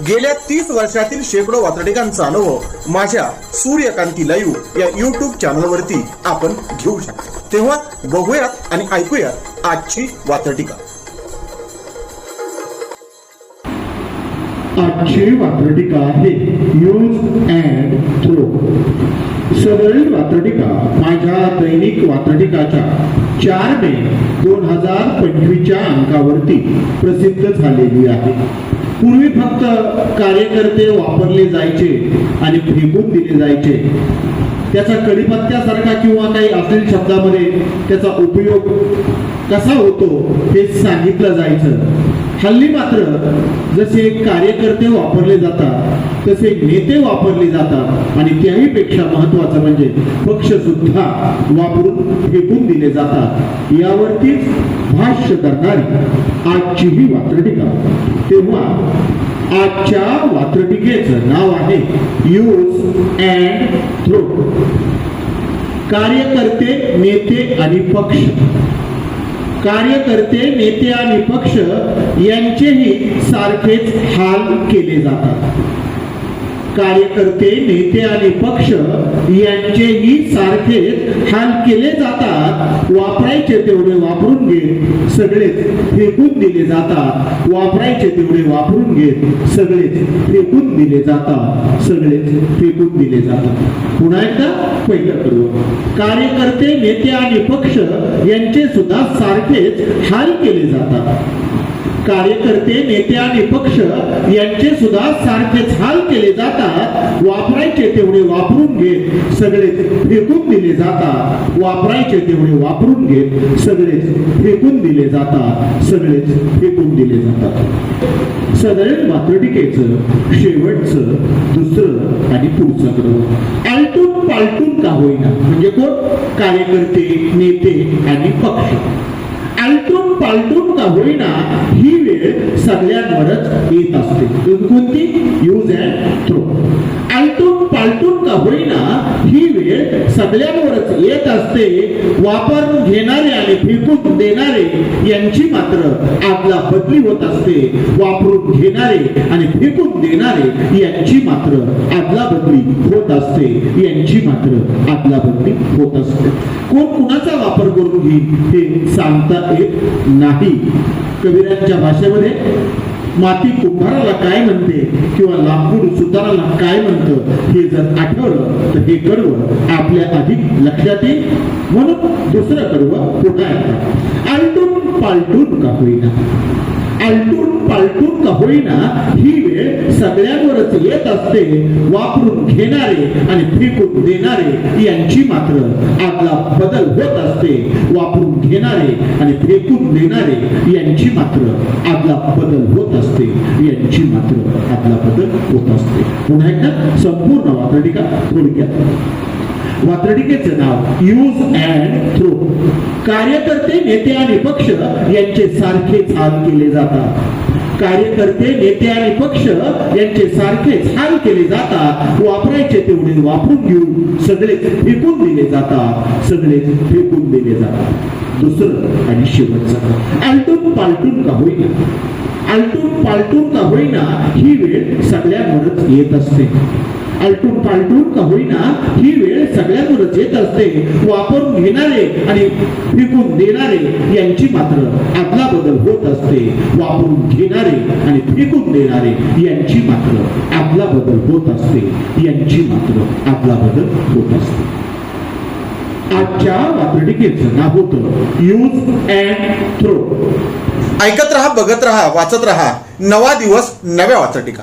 गेल्या तीस वर्षातील शेकडो वातडिकांचा अनुभव माझ्या सूर्यकांती लाईव्ह या युट्यूब चॅनलवरती आपण घेऊ शकतो. तेव्हा बघूयात आणि ऐकूयात आजची वातडिका आजची वात्रटिका आहे यूज अँड थ्रो सदरील वात्रटिका माझ्या दैनिक वात्रटिकाच्या चार मे दोन हजार पंचवीसच्या अंकावरती प्रसिद्ध झालेली आहे. पूर्वी फक्त कार्यकर्ते वापरले जायचे आणि फेकून दिले जायचे. त्याचा कडीपत्त्यासारखा किंवा काही अश्लील शब्दामध्ये त्याचा उपयोग कसा होतो हे सांगितलं जायचं. हल्ली मात्र जसे कार्यकर्ते वापरले जातात तसे नेते वापरले जातात आणि त्याही पेक्षा महत्वाचं म्हणजे पक्ष सुद्धा वापरून फेकून दिले जातात. यावरतीच भाष्य करणारी आजची ही वात्रटिका. तेव्हा आजच्या वात्रटिकेचं नाव आहे यूज अँड थ्रो कार्यकर्ते नेते आणि पक्ष. कार्यकर्ते नेते आणि पक्ष यांचेही सारखेच हाल केले जातात. कार्यकर्ते नेते आणि पक्ष यांचेही सारखे हाल केले जातात. वापरायचे तेवढे वापरून घेत सगळेच फेकून दिले जातात. वापरायचे तेवढे वापरून घेत सगळेच फेकून दिले जातात. सगळेच फेकून दिले जातात. पुन्हा एकदा पहिलं करू. कार्यकर्ते नेते आणि पक्ष यांचे सुद्धा सारखेच हाल केले जातात. कार्यकर्ते नेते आणि पक्ष यांचे सुद्धा सारखेच हाल केले जातात. वापरायचे तेवढे वापरून घेत सगळेच फेकून दिले जातात. वापरायचे तेवढे वापरून घेत सगळेच फेकून दिले जातात. सगळेच फेकून दिले जातात. सदरील मातृटिकेचं शेवटचं दुसरं आणि पुढचं क्रम आलटून पालटून का होईना? म्हणजे कोण? कार्यकर्ते नेते आणि पक्ष. पालटून का होईना ही वेळ सगळ्यांवरच येत असते. कोणती? यूज अँड थ्रो आलटून पालटून का होईना सगळ्यांवरच येत असते वापरून घेणारे आणि फेकून देणारे यांची मात्र आदला बदली होत असते. वापरून घेणारे आणि फेकून देणारे यांची मात्र आदला बदली होत असते. यांची मात्र आदला बदली होत असते. कोण कुणाचा वापर करून घेईल हे सांगता येत नाही? कबीरांच्या भाषेमध्ये? माती कुंभाराला काय म्हणते? किंवा लाकूड सुताराला काय म्हणतं? हे जर आठवलं तर हे कडवं आपल्या अधिक लक्षात येईल म्हणून दुसरं कडवं पुन्हा एकदा आलटून पालटून का होईना? आलटून पालटून का होईना ही वेळ सगळ्यांवरच येत असते. वापरून घेणारे आणि फेकून देणारे यांची मात्र आदला बदल होत असते. वापरून घेणारे आणि फेकून देणारे यांची मात्र आदला बदल होत असते. यांची मात्र आदला बदल होत असते. पुन्हा एकदा संपूर्ण वात्रटिका थोडक्यात वात्रटिकेचं नाव यूज अँड थ्रू कार्यकर्ते नेते आणि पक्ष यांचे सारखेच हाल केले जातात. कार्यकर्ते नेते आणि पक्ष यांचे सारखेच हाल केले जातात. वापरायचे तेवढे वापरून घेऊन सगळेच फेकून दिले जातात. सगळेच फेकून दिले जातात. दुसरं आणि शेवटचं. आलटून पालटून का होईना? आलटून पालटून का होईना? ही वेळ सगळ्यांवरच येत असते. आलटून पालटून का होईना ही वेळ सगळ्यांवरच येत असते. वापरून घेणारे आणि फेकून देणारे यांची मात्र आदला बदल होत असते. वापरून घेणारे आणि फेकून देणारे यांची मात्र आदला बदल होत असते. यांची मात्र आदला बदल होत असते. आजच्या वात्रटिकेचं नाव होतं. यूज अँड थ्रो ऐकत रहा बघत रहा वाचत रहा. नवा दिवस नव्या वाचटिका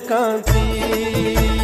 কাঁদি